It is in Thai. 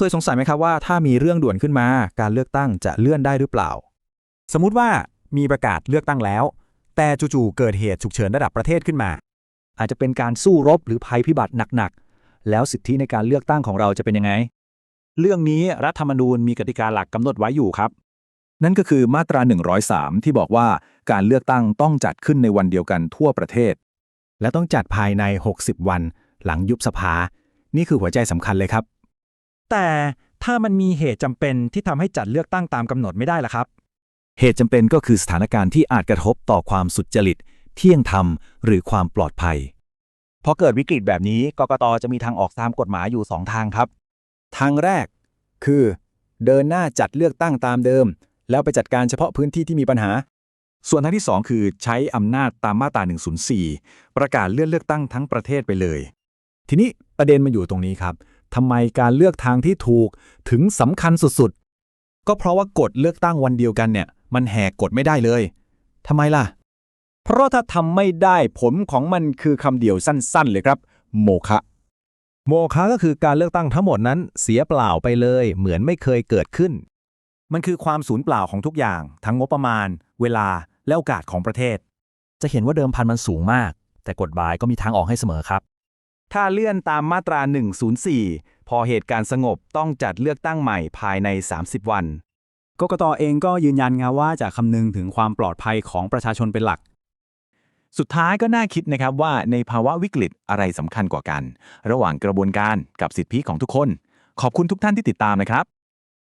เคยสงสัยไหมครับว่าถ้ามีเรื่องด่วนขึ้นมา การเลือกตั้งจะเลื่อนได้หรือเปล่า สมมุติว่ามีประกาศเลือกตั้งแล้ว แต่จู่ๆเกิดเหตุฉุกเฉินระดับประเทศขึ้นมา อาจจะเป็นการสู้รบหรือภัยพิบัติหนักๆ แล้วสิทธิในการเลือกตั้งของเราจะเป็นยังไง เรื่องนี้รัฐธรรมนูญมีกติกาหลักกำหนดไว้อยู่ครับ นั่นก็คือมาตรา 103 ที่บอกว่าการเลือกตั้งต้องจัดขึ้นในวันเดียวกันทั่วประเทศ และต้องจัดภายใน 60 วัน หลังยุบสภา นี่คือหัวใจสำคัญเลยครับ แต่ถ้ามันมีเหตุจำเป็นที่ทำให้จัดเลือกตั้งตามกำหนดไม่ได้ล่ะครับ เหตุจำเป็นก็คือสถานการณ์ที่อาจกระทบต่อความสุจริต เที่ยงธรรม หรือความปลอดภัย พอเกิดวิกฤตแบบนี้กกตจะมีทางออกตามกฎหมายอยู่ 2 ทางครับ ทางแรก คือ เดินหน้าจัดเลือกตั้งตามเดิม แล้วไปจัดการเฉพาะพื้นที่ที่มีปัญหา ส่วนทางที่ 2 คือใช้อำนาจตามมาตรา 104 ประกาศเลื่อนเลือกตั้งทั้งประเทศไปเลย ทีนี้ประเด็นมันอยู่ตรงนี้ครับ ทำไมการเลือกทางที่ถูกถึงสำคัญสุดๆ ก็เพราะว่ากฎเลือกตั้งวันเดียวกันเนี่ย มันแหกกฎไม่ได้เลยทำไมล่ะ เพราะถ้าทำไม่ได้ผลของมันคือคำเดียวสั้นๆ เลยครับ โมฆะโมฆะก็คือการเลือกตั้งทั้งหมดนั้นเสียเปล่าไปเลย เหมือนไม่เคยเกิดขึ้น มันคือความสูญเปล่าของทุกอย่าง ทั้งงบประมาณ เวลาและโอกาสของประเทศ จะเห็นว่าเดิมพันมันสูงมาก แต่กฎหมายก็มีทางออกให้เสมอครับ ถ้าเลื่อนตามมาตรา 104 พอเหตุการณ์สงบต้องจัดเลือกตั้งใหม่ภายใน 30 วัน กกตเองก็ยืนยันงาว่าจะคำนึงถึงความปลอดภัยของประชาชนเป็นหลัก สุดท้ายก็น่าคิดนะครับว่าในภาวะวิกฤตอะไรสำคัญกว่ากัน ระหว่างกระบวนการกับสิทธิของทุกคน ขอบคุณทุกท่านที่ติดตามนะครับ